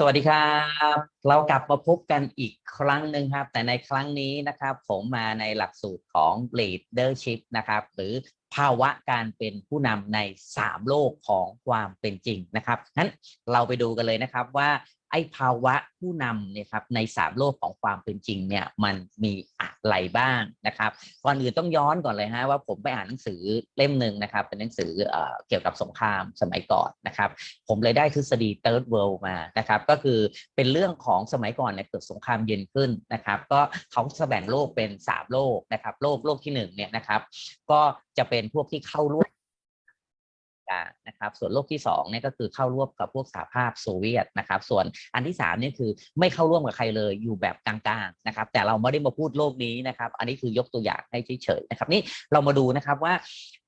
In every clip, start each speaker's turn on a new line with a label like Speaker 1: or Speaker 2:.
Speaker 1: สวัสดีครับ เรากลับมาพบกันอีกครั้งหนึ่งครับ แต่ในครั้งนี้นะครับ ผมมาในหลักสูตรของ leadership นะครับ หรือภาวะการเป็นผู้นำใน 3 โลกของความเป็นจริงนะครับงั้นเราไปดูกันเลยนะครับว่า ไอ้ภาวะผู้นำเนี่ยครับในสามโลกของความเป็นจริงเนี่ยมันมีอะไรบ้างนะครับก่อนอื่นต้องย้อนก่อนเลยฮะว่าผมไปอ่านหนังสือเล่มหนึ่งนะครับ เป็นหนังสือเอเกี่ยวกับสงครามสมัยก่อนนะครับ ผมเลยได้ทฤษฎี third world มานะครับ ก็คือเป็นเรื่องของสมัยก่อนเนี่ยเกิดสงครามเย็นขึ้นนะครับ ก็เขาแบ่งโลกเป็นสามโลกนะครับ โลกโลกที่หนึ่งเนี่ยนะครับ ก็จะเป็นพวกที่เข้าร่วม นะครับส่วนโลกที่2เนี่ยก็คือเข้าร่วมกับพวกสหภาพโซเวียตนะครับส่วนอันที่3เนี่ยคือไม่เข้าร่วมกับใครเลยอยู่แบบกลางๆนะครับแต่เราไม่ได้มาพูดโลกนี้นะครับอันนี้คือยกตัวอย่างให้เฉยๆนะครับนี่เรามาดูนะครับว่า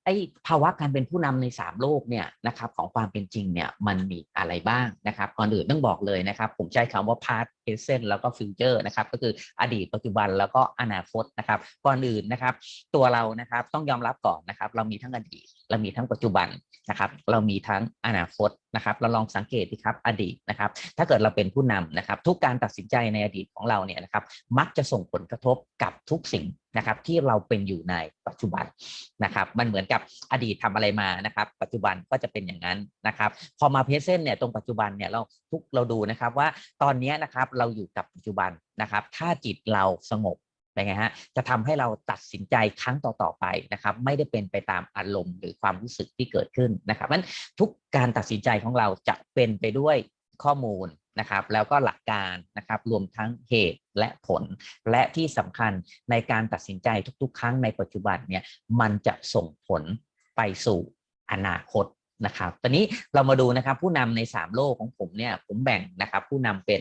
Speaker 1: ไอ้ภาวะการเป็นผู้นำใน 3 โลกเนี่ยนะครับของความเป็นจริงเนี่ยมันมีอะไรบ้างนะครับก่อนอื่นต้องบอกเลยนะครับ ผมใช้คำว่า past present แล้วก็ future นะครับก็คืออดีตปัจจุบันแล้วก็อนาคตนะครับก่อนอื่นนะครับ ตัวเรานะครับต้องยอมรับก่อนนะครับ เรามีทั้งอดีต เรามีทั้งปัจจุบันนะครับ เรามีทั้งอนาคตนะครับเราลองสังเกตดีครับอดีตนะครับถ้าเกิดเราเป็นผู้นำนะครับทุกการตัดสินใจในอดีตของเราเนี่ยนะครับมักจะส่งผลกระทบกับทุกสิ่งนะครับที่เราเป็นอยู่ในปัจจุบันนะครับมันเหมือนกับอดีตทำอะไรมานะครับ ปัจจุบันก็จะเป็นอย่างนั้นนะครับพอมาเพรสเซนต์เนี่ยตรงปัจจุบันเนี่ยเราทุกเราดูนะครับว่าตอนนี้นะครับเราอยู่กับปัจจุบันนะครับถ้าจิตเราสงบ เป็นไงฮะจะทำให้เราตัดสินใจครั้งต่อๆไปนะครับ ไม่ได้เป็นไปตามอารมณ์หรือความรู้สึกที่เกิดขึ้นนะครับมันทุกการตัดสินใจของเราจะเป็นไปด้วยข้อมูลนะครับแล้วก็หลักการนะครับรวมทั้งเหตุและผล และที่สำคัญในการตัดสินใจทุกๆ ครั้งในปัจจุบันเนี่ยมันจะส่งผลไปสู่อนาคตนะครับ ตอนนี้เรามาดูนะครับผู้นำใน 3 โลกของผมเนี่ยผมแบ่งนะครับผู้นำเป็น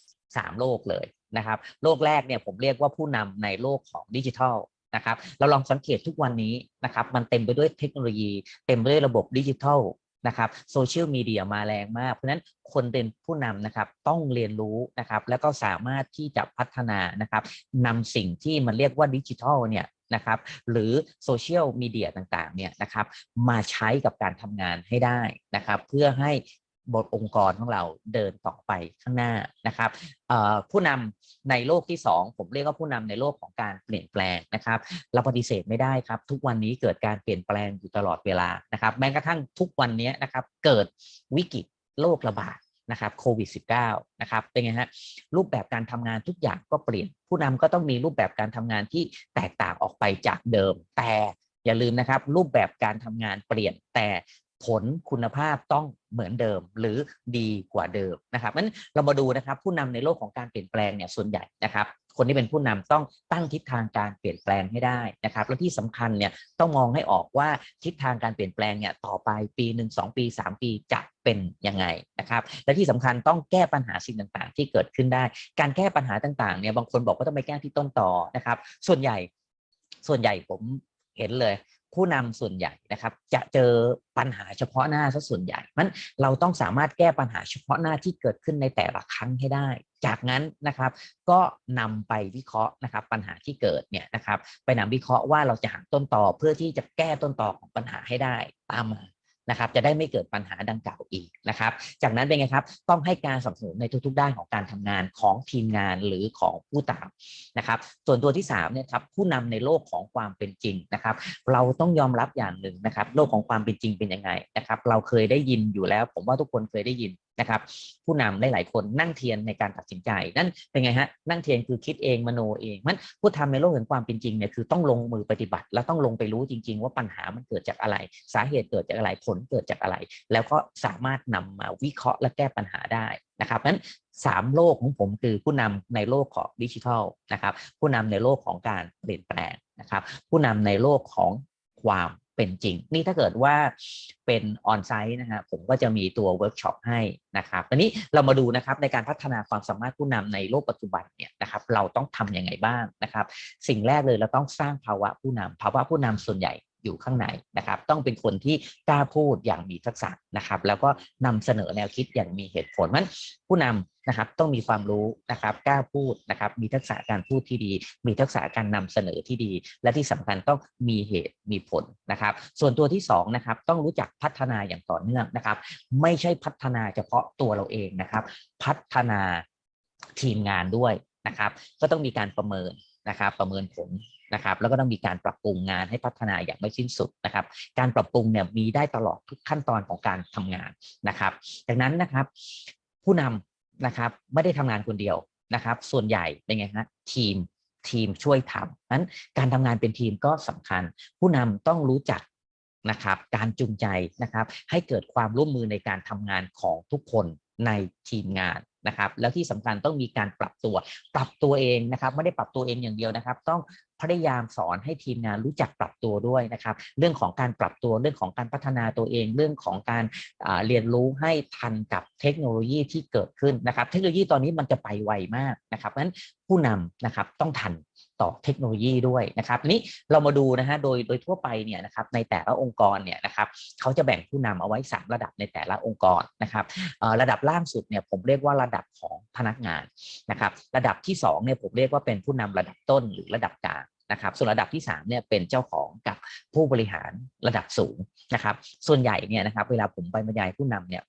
Speaker 1: 3 โลกเลย นะครับโลกแรกเนี่ยผมเรียกว่าผู้นำในโลกของดิจิทัลนะครับเราลองสังเกตทุกวันนี้นะครับมันเต็มไปด้วยเทคโนโลยี เต็มไปด้วยระบบดิจิทัลนะครับโซเชียลมีเดียมาแรงมาก เพราะฉะนั้นคนเป็นผู้นำนะครับต้องเรียนรู้นะครับแล้วก็สามารถที่จะพัฒนานะครับนำสิ่งที่มันเรียกว่าดิจิทัลเนี่ยนะครับหรือโซเชียลมีเดียต่างๆเนี่ยนะครับมาใช้กับการทำงานให้ได้นะครับเพื่อให้ บทองค์กรของเราเดินต่อไปข้างหน้านะครับผู้นำในโลกที่ 2 ผมเรียกว่าผู้นำในโลกของการเปลี่ยนแปลงนะครับ เราปฏิเสธไม่ได้ครับ ทุกวันนี้เกิดการเปลี่ยนแปลงอยู่ตลอดเวลานะครับแม้กระทั่งทุกวันนี้นะครับ เกิดวิกฤตโรคระบาดนะครับโควิด -19 นะครับเป็นไงฮะรูปแบบการทำงานทุกอย่างก็เปลี่ยน ผู้นำก็ต้องมีรูปแบบการทำงานที่แตกต่างออกไปจากเดิม แต่อย่าลืมนะครับ รูปแบบการทำงานเปลี่ยนแต่ผลคุณภาพต้อง เหมือนเดิมหรือดีกว่าเดิมนะครับนั้นเรามาดูนะครับผู้นำในโลกของการเปลี่ยนแปลงเนี่ยส่วนใหญ่นะครับคนที่เป็นผู้นำต้องตั้งทิศทางการเปลี่ยนแปลงให้ได้นะครับ และที่สำคัญเนี่ยต้องมองให้ออกว่าทิศทางการเปลี่ยนแปลงเนี่ยต่อไปปีหนึ่งสองปีสามปีจะเป็นยังไงนะครับ และที่สำคัญต้องแก้ปัญหาสิ่งต่างๆ ที่เกิดขึ้นได้ การแก้ปัญหาต่างๆเนี่ยบางคนบอกว่าต้องไปแก้ที่ต้นต่อนะครับ ส่วนใหญ่ส่วนใหญ่ผมเห็นเลย ผู้นำส่วนใหญ่นะครับ จะเจอปัญหาเฉพาะหน้าซะส่วนใหญ่มันเราต้องสามารถแก้ปัญหาเฉพาะหน้าที่เกิดขึ้นในแต่ละครั้งให้ได้ จากนั้นนะครับก็นำไปวิเคราะห์นะครับ ปัญหาที่เกิดเนี่ยนะครับ ไปนำวิเคราะห์ว่าเราจะหาต้นต่อเพื่อที่จะแก้ต้นต่อของปัญหาให้ได้ตามมา นะครับจะได้ไม่เกิดปัญหาดังกล่าวอีกนะครับ จากนั้นเป็นไงครับต้องให้การสนับสนุนในทุกๆ ด้านของการทำงานของทีมงานหรือของผู้ตามนะครับ ส่วนตัวที่3เนี่ยครับผู้นำในโลกของความเป็นจริงนะครับ เราต้องยอมรับอย่างหนึ่งนะครับ โลกของความเป็นจริงเป็นยังไงนะครับ เราเคยได้ยินอยู่แล้ว ผมว่าทุกคนเคยได้ยิน นะครับผู้นำหลาย ๆ คนนั่งเทียนในการตัดสินใจ นั่นเป็นไงฮะนั่งเทียนคือคิดเองมโนเองมันผู้ทำในโลกแห่งความเป็นจริงเนี่ยคือต้องลงมือปฏิบัติ แล้วต้องลงไปรู้จริง ๆ ว่าปัญหามันเกิดจากอะไร สาเหตุเกิดจากอะไรผลเกิดจากอะไร แล้วก็สามารถนำมาวิเคราะห์และแก้ปัญหาได้นะครับนั้นสามโลกของผมคือผู้นำในโลกของดิจิทัลนะครับผู้นำในโลกของการเปลี่ยนแปลงนะครับผู้นำในโลกของความ เป็นจริง นี่ถ้าเกิดว่าเป็นออนไซต์นะฮะผมก็จะมีตัวเวิร์กช็อปให้นะครับตอนนี้เรามาดูนะครับในการพัฒนาความสามารถผู้นำในโลกปัจจุบันเนี่ยนะครับเราต้องทํำยังไงบ้างนะครับ สิ่งแรกเลยเราต้องสร้างภาวะผู้นำภาวะผู้นำส่วนใหญ่อยู่ข้างในนะครับ ต้องเป็นคนที่กล้าพูดอย่างมีทักษะนะครับ แล้วก็นำเสนอแนวคิดอย่างมีเหตุผลมันผู้นำ นะครับต้องมีความรู้นะครับกล้าพูดนะครับมีทักษะการพูดที่ดี มีทักษะการนำเสนอที่ดี และที่สำคัญต้องมีเหตุมีผลนะครับ ส่วนตัวที่สองนะครับต้องรู้จักพัฒนาอย่างต่อเนื่องนะครับ ไม่ใช่พัฒนาเฉพาะตัวเราเองนะครับ พัฒนาทีมงานด้วยนะครับ ก็ต้องมีการประเมินนะครับประเมินผลนะครับแล้วก็ต้องมีการปรับปรุงงานให้พัฒนาอย่างไม่สิ้นสุดนะครับ การปรับปรุงเนี่ยมีได้ตลอดทุกขั้นตอนของการทำงานนะครับ ดังนั้นนะครับ ผู้นำ นะครับไม่ได้ทำงานคนเดียวนะครับ ส่วนใหญ่เป็นไงฮะทีมทีมช่วยทำนั้นการทำงานเป็นทีมก็สำคัญ ผู้นำต้องรู้จักนะครับ การจูงใจนะครับ ให้เกิดความร่วมมือในการทำงานของทุกคนในทีมงาน นะครับแล้วที่สำคัญต้องมีการปรับตัว ปรับตัวเองนะครับ ไม่ได้ปรับตัวเองอย่างเดียวนะครับ ต้องพยายามสอนให้ทีมงานรู้จักปรับตัวด้วยนะครับ เรื่องของการปรับตัวเรื่องของการพัฒนาตัวเอง เรื่องของการเรียนรู้ให้ทันกับเทคโนโลยีที่เกิดขึ้นนะครับ เทคโนโลยีตอนนี้มันจะไปไวมากนะครับเพราะฉะนั้นผู้นำนะครับต้องทัน ต่อเทคโนโลยีด้วยนะครับนี้เรามาดูนะฮะโดยโดยทั่วไปเนี่ยนะครับในแต่ละองค์กรเนี่ยนะครับเขาจะแบ่งผู้นำเอาไว้ 3 ระดับในแต่ละองค์กรนะครับระดับล่างสุดเนี่ยผมเรียกว่าระดับของพนักงานนะครับระดับที่2เนี่ยผมเรียกว่าเป็นผู้นำระดับต้นหรือระดับกลางนะครับส่วนระดับที่3เนี่ยเป็นเจ้าของกับผู้บริหารระดับสูงนะครับส่วนใหญ่เนี่ยนะครับเวลาผมไปบรรยายผู้นำเนี่ย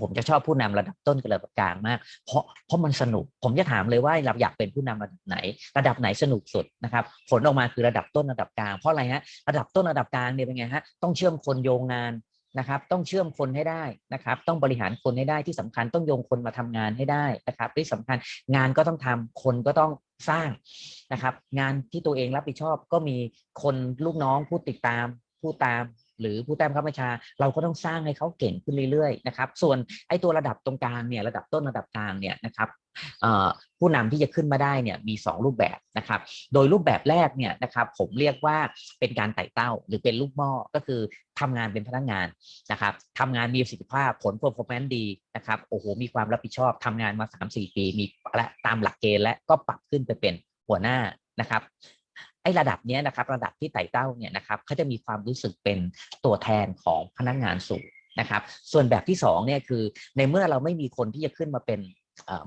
Speaker 1: ผมจะชอบผู้นำระดับต้นกับระดับกลางมาก เพราะเพราะมันสนุก ผมจะถามเลยว่าเราอยากเป็นผู้นำระดับไหน ระดับไหนสนุกสุดนะครับ ผลออกมาคือระดับต้นระดับกลาง เพราะอะไรฮะ ระดับต้นระดับกลางเนี่ยเป็นไงฮะ ต้องเชื่อมคนโยงงานนะครับ ต้องเชื่อมคนให้ได้นะครับ ต้องบริหารคนให้ได้ที่สำคัญต้องโยงคนมาทำงานให้ได้นะครับ ที่สำคัญงานก็ต้องทำคนก็ต้องสร้างนะครับ งานที่ตัวเองรับผิดชอบก็มีคนลูกน้องผู้ติดตามผู้ตาม หรือผู้แต้มข้าบัญชา เราก็ต้องสร้างให้เขาเก่งขึ้นเรื่อยๆนะครับ ส่วนไอ้ตัวระดับตรงกลางเนี่ยระดับต้นระดับกลางเนี่ยนะครับผู้นำที่จะขึ้นมาได้เนี่ยมี 2 รูปแบบนะครับ โดยรูปแบบแรกเนี่ยนะครับผมเรียกว่าเป็นการไต่เต้าหรือเป็นลูกหม้อก็คือทำงานเป็นพนักงานนะครับทำงานมีประสิทธิภาพผล performance ดีนะครับโอ้โหมีความรับผิดชอบทำงานมา 3-4 ปีมีและตามหลักเกณฑ์และก็ปรับขึ้นไปเป็นหัวหน้านะครับ ไอ้ระดับนี้นะครับ ระดับที่ไต่เต้าเนี่ยนะครับเขาจะมีความรู้สึกเป็นตัวแทนของพนักงานสูงนะครับ ส่วนแบบที่สองเนี่ยคือในเมื่อเราไม่มีคนที่จะขึ้นมาเป็น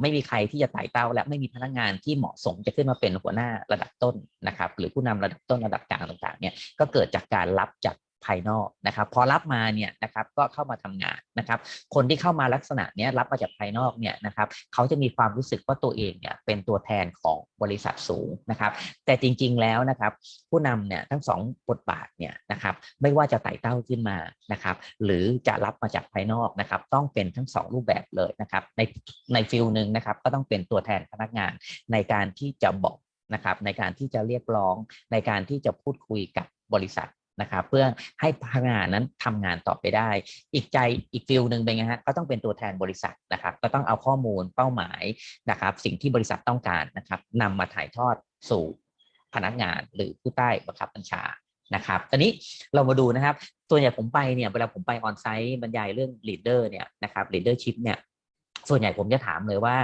Speaker 1: ไม่มีใครที่จะไต่เต้า และไม่มีพนักงานที่เหมาะสมจะขึ้นมาเป็นหัวหน้าระดับต้นนะครับ หรือผู้นำระดับต้นระดับกลางต่างๆเนี่ยก็เกิดจากการรับจาก ภายนอกนะครับ พอรับมาเนี่ยนะครับก็เข้ามาทำงานนะครับ คนที่เข้ามาลักษณะเนี้ยรับมาจากภายนอกเนี่ยนะครับเขาจะมีความรู้สึกว่าตัวเองเนี่ยเป็นตัวแทนของบริษัทสูงนะครับ แต่จริงๆแล้วนะครับ ผู้นำเนี่ยทั้งสองบทบาทเนี่ยนะครับ ไม่ว่าจะไต่เต้าขึ้นมานะครับ หรือจะรับมาจากภายนอกนะครับ ต้องเป็นทั้งสองรูปแบบเลยนะครับ ในในฟิลหนึ่งนะครับ ก็ต้องเป็นตัวแทนพนักงานในการที่จะบอกนะครับในการที่จะเรียกร้องในการที่จะพูดคุยกับบริษัท นะครับเพื่อให้พนักงานนั้นทำงานต่อไปได้ อีกใจอีกฟิลหนึ่งเป็นไงฮะก็ต้องเป็นตัวแทนบริษัทนะครับ ก็ต้องเอาข้อมูลเป้าหมายนะครับ สิ่งที่บริษัทต้องการนะครับนำมาถ่ายทอดสู่พนักงานหรือผู้ใต้บังคับบัญชานะครับ ตอนนี้เรามาดูนะครับ ส่วนใหญ่ผมไปเนี่ยเวลาผมไปออนไซต์บรรยายเรื่อง leader เนี่ยนะครับ leadership เนี่ยส่วนใหญ่ผมจะถามเลยว่า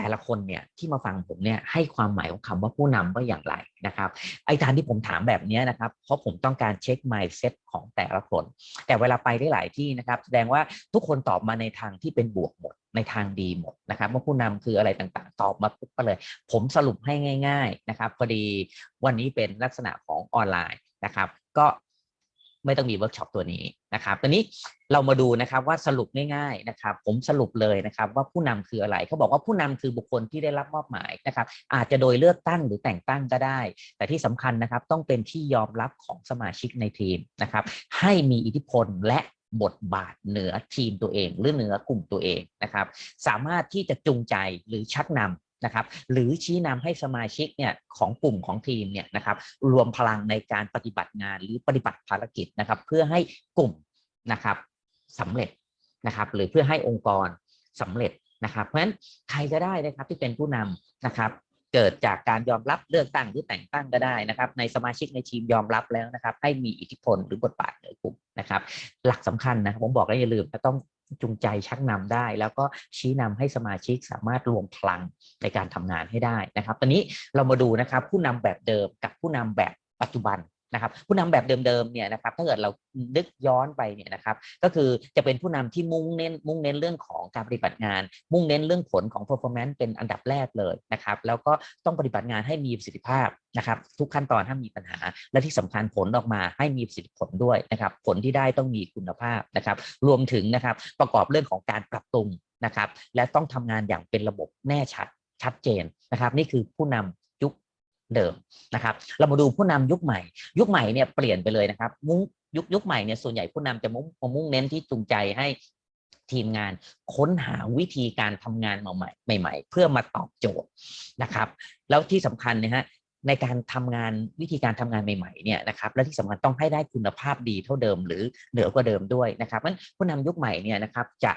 Speaker 1: แต่ละคนเนี่ยที่มาฟังผมเนี่ยให้ความหมายของคำว่าผู้นำว่าอย่างไรนะครับ ไอ้การที่ผมถามแบบนี้นะครับเพราะผมต้องการเช็ค mindset ของแต่ละคน แต่เวลาไปได้หลายที่นะครับ แสดงว่าทุกคนตอบมาในทางที่เป็นบวกหมดในทางดีหมดนะครับว่าผู้นำคืออะไรต่างๆ ตอบมาปุ๊บก็เลย ผมสรุปให้ง่าย ๆนะครับพอดีวันนี้เป็นลักษณะของออนไลน์นะครับ ก็ ไม่ต้องมีเวิร์กช็อปตัวนี้นะครับตอนนี้เรามาดูนะครับว่าสรุปง่ายๆนะครับ ผมสรุปเลยนะครับว่าผู้นำคืออะไรเขาบอกว่าผู้นำคือบุคคลที่ได้รับมอบหมายนะครับ อาจจะโดยเลือกตั้งหรือแต่งตั้งก็ได้ แต่ที่สำคัญนะครับต้องเป็นที่ยอมรับของสมาชิกในทีมนะครับ ให้มีอิทธิพลและบทบาทเหนือทีมตัวเอง หรือเหนือกลุ่มตัวเองนะครับ สามารถที่จะจูงใจหรือชักนำ นะครับหรือชี้นำให้สมาชิกเนี่ยของกลุ่มของทีมเนี่ยนะครับรวมพลังในการปฏิบัติงานหรือปฏิบัติภารกิจนะครับ เพื่อให้กลุ่มนะครับสำเร็จนะครับ หรือเพื่อให้องค์กรสำเร็จนะครับ เพราะฉะนั้นใครก็ได้นะครับที่เป็นผู้นำนะครับเกิดจากการยอมรับเลือกตั้งหรือแต่งตั้งก็ได้นะครับ ในสมาชิกในทีมยอมรับแล้วนะครับ ให้มีอิทธิพลหรือบทบาทเหนือกลุ่มนะครับ หลักสำคัญนะครับผมบอกแล้วอย่าลืมจะต้อง จูงใจชักนำได้ แล้วก็ชี้นำให้สมาชิกสามารถรวมพลังในการทำงานให้ได้นะครับ ตอนนี้เรามาดูนะครับผู้นำแบบเดิมกับผู้นำแบบปัจจุบัน นะครับผู้นำแบบเดิมๆเนี่ยนะครับถ้าเกิดเรานึกย้อนไปเนี่ยนะครับก็คือจะเป็นผู้นำที่มุ่งเน้นมุ่งเน้นเรื่องของการปฏิบัติงาน มุ่งเน้นเรื่องผลของ performance เป็นอันดับแรกเลยนะครับแล้วก็ต้องปฏิบัติงานให้มีประสิทธิภาพนะครับทุกขั้นตอนห้ามมีปัญหา และที่สำคัญผลออกมาให้มีประสิทธิผลด้วยนะครับผลที่ได้ต้องมีคุณภาพนะครับรวมถึงนะครับประกอบเรื่องของการปรับปรุงนะครับและต้องทำงานอย่างเป็นระบบแน่ชัดชัดเจนนะครับ นี่คือผู้นำยุค เดิมนะครับ เรามาดูผู้นำยุคใหม่ ยุคใหม่เนี่ยเปลี่ยนไปเลยนะครับมุ่งยุคยุคใหม่เนี่ยส่วนใหญ่ผู้นำจะมุ่งมุ่งเน้นที่จูงใจให้ทีมงานค้นหาวิธีการทำงานใหม่ใหม่ๆเพื่อมาตอบโจทย์นะครับ แล้วที่สำคัญนะฮะในการทำงานวิธีการทำงานใหม่ๆเนี่ยนะครับและที่สำคัญต้องให้ได้คุณภาพดีเท่าเดิมหรือเหนือกว่าเดิมด้วยนะครับนั้นผู้นำยุคใหม่เนี่ยนะครับจะ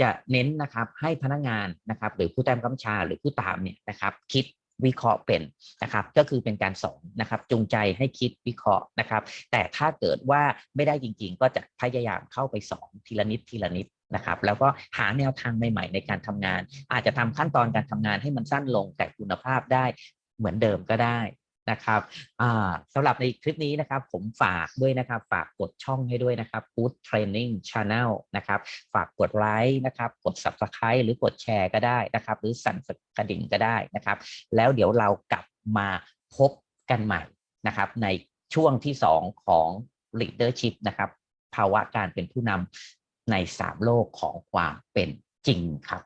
Speaker 1: จะเน้นนะครับให้พนักงานนะครับหรือผู้ใต้บังคับบัญชาหรือผู้ตามเนี่ยนะครับคิด วิเคราะห์เป็นนะครับก็คือเป็นการสอนนะครับจูงใจให้คิดวิเคราะห์นะครับ แต่ถ้าเกิดว่าไม่ได้จริง ๆ ก็จะพยายามเข้าไปสอนทีละนิดทีละนิดนะครับแล้วก็หาแนวทางใหม่ๆในการทำงาน อาจจะทำขั้นตอนการทำงานให้มันสั้นลงแต่คุณภาพได้เหมือนเดิมก็ได้ นะครับสำหรับในคลิปนี้นะครับผมฝากด้วยนะครับฝากกดช่องให้ด้วยนะครับ Good Training Channel นะครับฝากกดไลค์นะครับกด Subscribe หรือกดแชร์ก็ได้นะครับ หรือสั่นกระดิ่งก็ได้นะครับ แล้วเดี๋ยวเรากลับมาพบกันใหม่นะครับในช่วงที่ 2 ของ Leadership นะครับภาวะการเป็นผู้นำใน 3 โลกของความเป็นจริงครับ